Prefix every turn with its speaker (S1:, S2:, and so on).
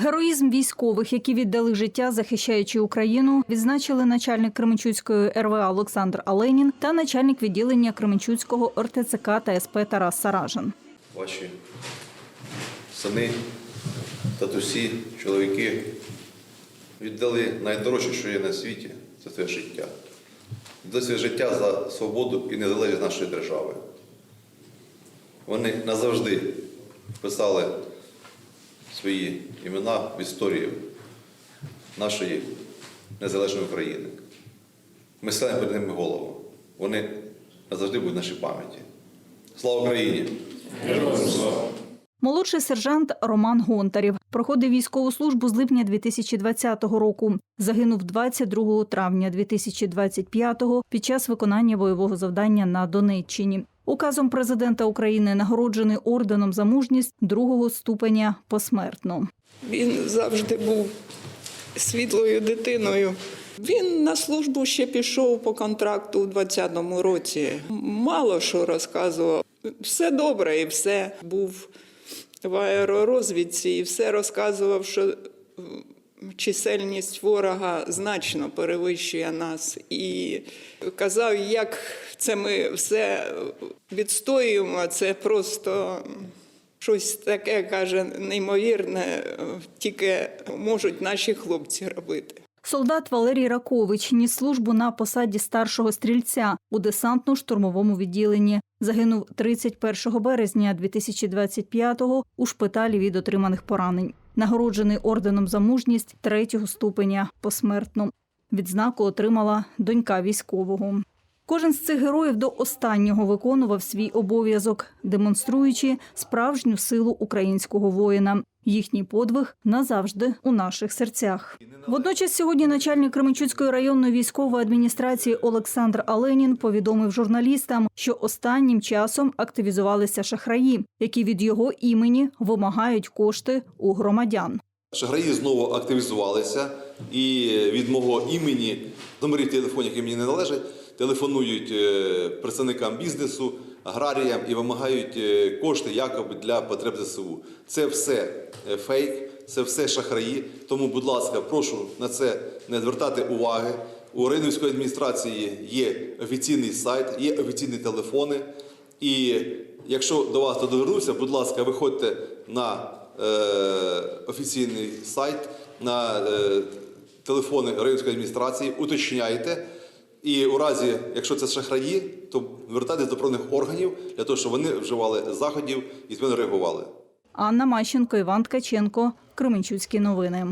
S1: Героїзм військових, які віддали життя, захищаючи Україну, відзначили начальник Кременчуцької РВА Олександр Аленін та начальник відділення Кременчуцького РТЦК та СП Тарас Саражин.
S2: ваші сини, татусі, чоловіки віддали найдорожче, що є на світі це своє життя. Віддали своє життя за свободу і незалежність нашої держави. Вони назавжди вписали свої імена в історію нашої незалежної України. Ми ставимо перед ними голову. Вони назавжди будуть в нашій пам'яті. Слава Україні!
S1: Молодший сержант Роман Гонтарів проходив військову службу з липня 2020 року. Загинув 22 травня 2025 під час виконання бойового завдання на Донеччині. Указом президента України нагороджений орденом за мужність другого ступеня посмертно.
S3: Він завжди був світлою дитиною. Він на службу ще пішов по контракту у 20-му році. Мало що розказував. Все добре і все. Був в аеророзвідці і все розказував, що чисельність ворога значно перевищує нас. І казав, як це ми все відстоюємо, це просто щось таке, каже, неймовірне, тільки можуть наші хлопці робити.
S1: Солдат Валерій Ракович ніс службу на посаді старшого стрільця у десантно-штурмовому відділенні. Загинув 31 березня 2025-го у шпиталі від отриманих поранень. Нагороджений орденом за мужність третього ступеня посмертно. Відзнаку отримала донька військового. Кожен з цих героїв до останнього виконував свій обов'язок, демонструючи справжню силу українського воїна. Їхній подвиг назавжди у наших серцях. Водночас сьогодні начальник Кременчуцької районної військової адміністрації Олександр Аленін повідомив журналістам, що останнім часом активізувалися шахраї, які від його імені вимагають кошти у громадян.
S2: Шахраї знову активізувалися і від мого імені, номерів телефонів, які мені не належать, телефонують е, представникам бізнесу, аграріям і вимагають е, кошти якоби для потреб ЗСУ. Це все е, фейк, це все шахраї. Тому, будь ласка, прошу на це не звертати уваги. У районівської адміністрації є офіційний сайт, є офіційні телефони. І якщо до вас додвернуся, будь ласка, виходьте на е, офіційний сайт, на е, телефони районської адміністрації, уточняйте. І у разі, якщо це шахраї, то звертайтесь до правних органів для того, щоб вони вживали заходів і з мене реагували.
S1: Анна Мащенко, Іван Ткаченко, Кременчуцькі новини.